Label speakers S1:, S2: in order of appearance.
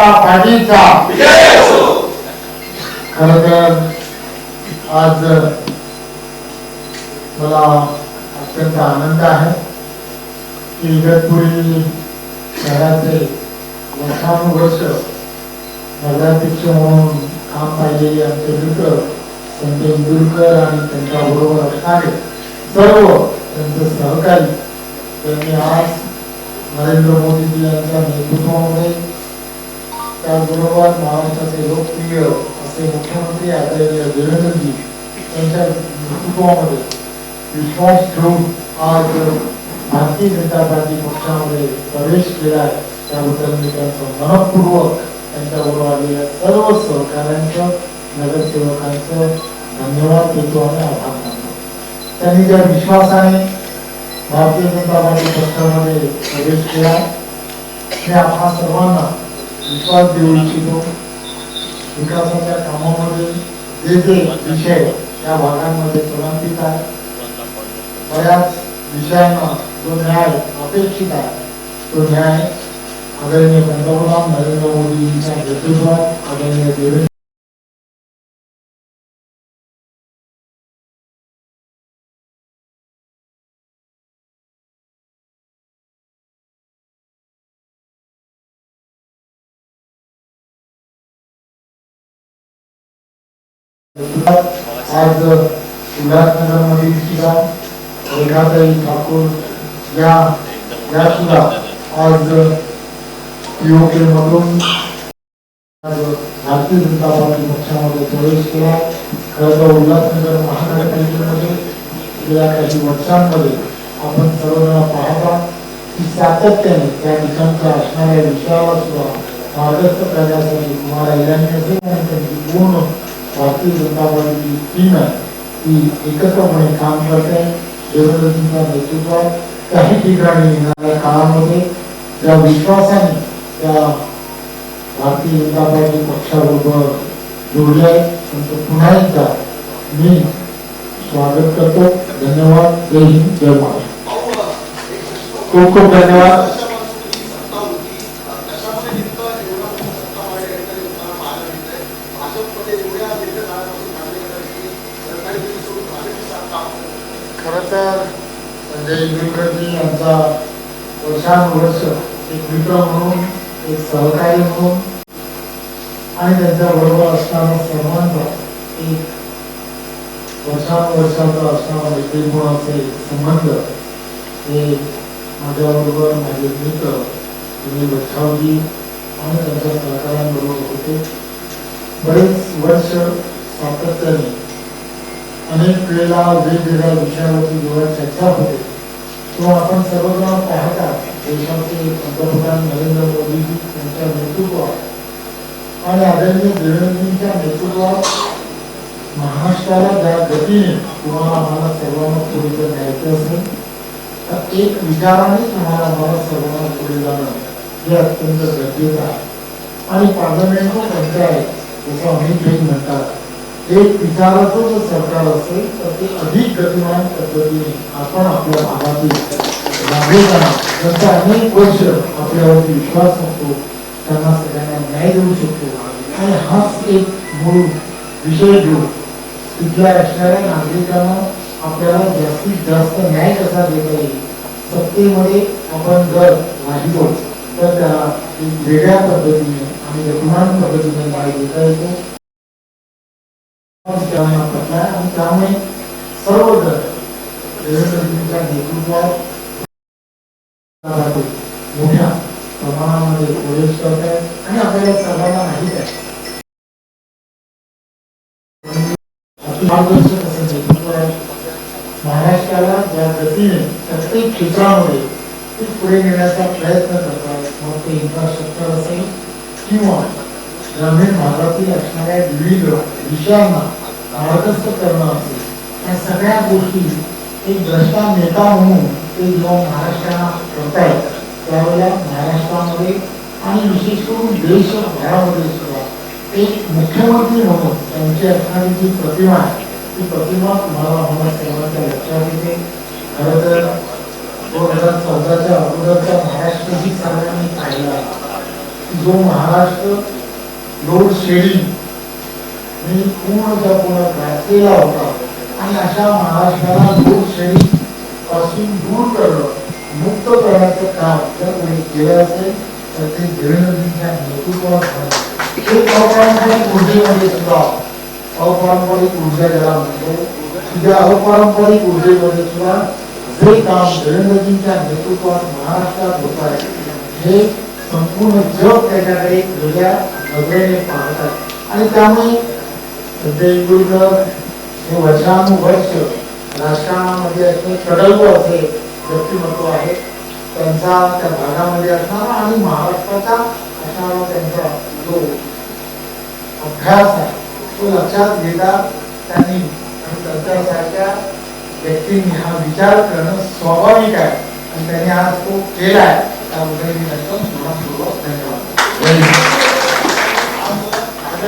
S1: जनता पार्टीचा खर तर आज मला अत्यंत आनंद आहे की इगतपुरी शहराचे वर्षानुवर्ष नगराध्यक्ष म्हणून काम पाहिलेले आमचे मित्र संत इंदुरकर आणि त्यांच्याबरोबर असणारे सर्व त्यांचे सहकारी त्यांनी आज नरेंद्र मोदीजी यांच्या नेतृत्वामध्ये त्याचबरोबर महाराष्ट्राचे लोकप्रिय असे मुख्यमंत्री आदरणीय देवेंद्रजी यांच्या नेतृत्वामध्ये विश्वास ठेवून आज भारतीय जनता पार्टी पक्षामध्ये प्रवेश केला आहे त्याबद्दल मी त्यांचं मनपूर्वक त्यांच्याबरोबर आलेल्या सर्व सहकाऱ्यांचं नगरसेवकांचं धन्यवाद देतो आणि आभार मानतो. त्यांनी ज्या विश्वासाने भारतीय जनता पार्टी पक्षामध्ये प्रवेश केला हे आपल्या सर्वांना विश्वास देऊ इच्छितो. विकासाच्या कामामध्ये जे जे विषय त्या भागांमध्ये प्रलंबित आहे. बऱ्याच विषयांना जो न्याय अपेक्षित आहे तो न्याय आदरणीय पंतप्रधान नरेंद्र मोदींच्या नेतृत्वात आदरणीय देवेंद्र आज उल्हासनगरमधील सुद्धा रेखाताई ठाकूर या या सुद्धा आज पीओके आज भारतीय जनता पार्टी पक्षामध्ये प्रवेश केला. खरं तर उल्हासनगर महानगरपालिकेमध्ये गेल्या काही वर्षांमध्ये आपण सर्वजण पाहता की सातत्याने त्या ठिकाणच्या असणाऱ्या विषयावर सुद्धा मार्गस्थ करण्यासाठी कुमार इलानी असेल आणि त्यांची पूर्ण भारतीय जनता पार्टीची टीम आहे ती एकत्रपणे काम करते देवेंद्रजींच्या नेतृत्वात काही ठिकाणी येणाऱ्या काळामध्ये ज्या विश्वासाने त्या भारतीय जनता पार्टी पक्षाबरोबर जोडले आहे त्यांचं पुन्हा एकदा मी स्वागत करतो. धन्यवाद. जय हिंद. जय महाराष्ट्र. खूप खूप धन्यवाद. खरं संजय इंदुरकरजी यांचा वर्षानुवर्ष एक मित्र म्हणून एक सहकारी म्हणून आणि त्यांच्या बरोबर असणारा सर्वांचा एक वर्षानुवर्षाचा असणारा व्यक्तिमत्वाचे संबंध हे माझ्याबरोबर माझे मित्र तुम्ही बच्छावजी आणि त्यांच्या सहकाऱ्यांबरोबर होते. बरेच वर्ष सातत्याने अनेक वेळेला वेगवेगळ्या विषयावरती जेव्हा चर्चा होते तेव्हा आपण सर्वजण पाहता देशाचे पंतप्रधान नरेंद्र मोदी यांच्या नेतृत्वात आणि आदरणीय देवेंद्रजींच्या नेतृत्वात महाराष्ट्राला ज्या गतीने तुम्हाला आम्हाला सर्वांना पुढे जर न्यायचं असेल तर एक विचाराने तुम्हाला आम्हाला सर्वांना पुढे जाणं हे अत्यंत गरजेचं आहे. आणि पार्लमेंट पंचायत जसं अनेक वेग म्हणतात एक विचाराचं जर सरकार असेल तर ते अधिक गतिमान पद्धतीने आपण आपल्या भागातील नागरिकांना ज्यांचा अनेक वर्ष आपल्यावरती विश्वास असतो त्यांना सगळ्यांना न्याय देऊ शकतो. आणि हाच एक मूळ विषय घेऊन तिथल्या असणाऱ्या नागरिकांना आपल्याला जास्तीत जास्त न्याय कसा देता येईल सत्तेमध्ये आपण जर राहिलो तर त्याला एक वेगळ्या पद्धतीने आणि गतिमान पद्धतीने न्याय देता येतो. त्यामुळे सर्वजण देवेंद्रजींच्या नेतृत्वात मोठ्या प्रमाणामध्ये प्रवेश करत आहेत आणि आपल्याला सर्वांना माहीत आहे मार्गदर्शक असं नेतृत्व आहे महाराष्ट्राला ज्या गतीने प्रत्येक क्षेत्रामध्ये ते पुढे नेण्याचा प्रयत्न करतात मग ते इन्फ्रास्ट्रक्चर असेल किंवा ग्रामीण भागातील असणाऱ्या विविध विषयांना मार्गस्थ करणं असेल या सगळ्या गोष्टी एक द्रष्टा नेता म्हणून ते जेव्हा महाराष्ट्राला करतायत त्यावेळेला महाराष्ट्रामध्ये आणि विशेष करून देशभरामध्ये सुद्धा एक मुख्यमंत्री म्हणून त्यांची असणारी जी प्रतिमा आहे ती प्रतिमा तुम्हाला आम्हाला सर्वांच्या लक्षात येते. खरं तर दोन हजार चौदाच्या अगोदरचा महाराष्ट्र ही सर्वांनी पाहिला जो महाराष्ट्र लोड शेडिंग मी पूर्णच्या पूर्ण ग्रासलेला होता। आणि अशा महाराष्ट्राला लोड शेडिंगपासून दूर करणं मुक्त करण्याचं काम जर कोणी केलं असेल तर ते देवेंद्रजींच्या नेतृत्वात झालं हे अपारंपरिक ऊर्जेमध्ये सुद्धा अपारंपरिक ऊर्जा ज्याला म्हणतो तुझ्या अपारंपरिक ऊर्जेमध्ये सुद्धा जे काम देवेंद्रजींच्या नेतृत्वात महाराष्ट्रात होत आहे हे संपूर्ण जग त्याच्याकडे एक नजरेने आणि त्यामुळे देवेंद्र हे वर्षानुवर्ष राजकारणामध्ये असणे कडल्ब असे व्यक्तिमत्व आहे. त्यांचा त्या भागामध्ये असणारा आणि महाराष्ट्राचा असणारा त्यांचा जो अभ्यास आहे तो लक्षात घेता त्यांनी आणि त्यांच्यासारख्या व्यक्तींनी हा विचार करणं स्वाभाविक आहे. आणि त्यांनी आज तो केला आहे. त्याबद्दल मी त्यांचं
S2: धन्यवाद.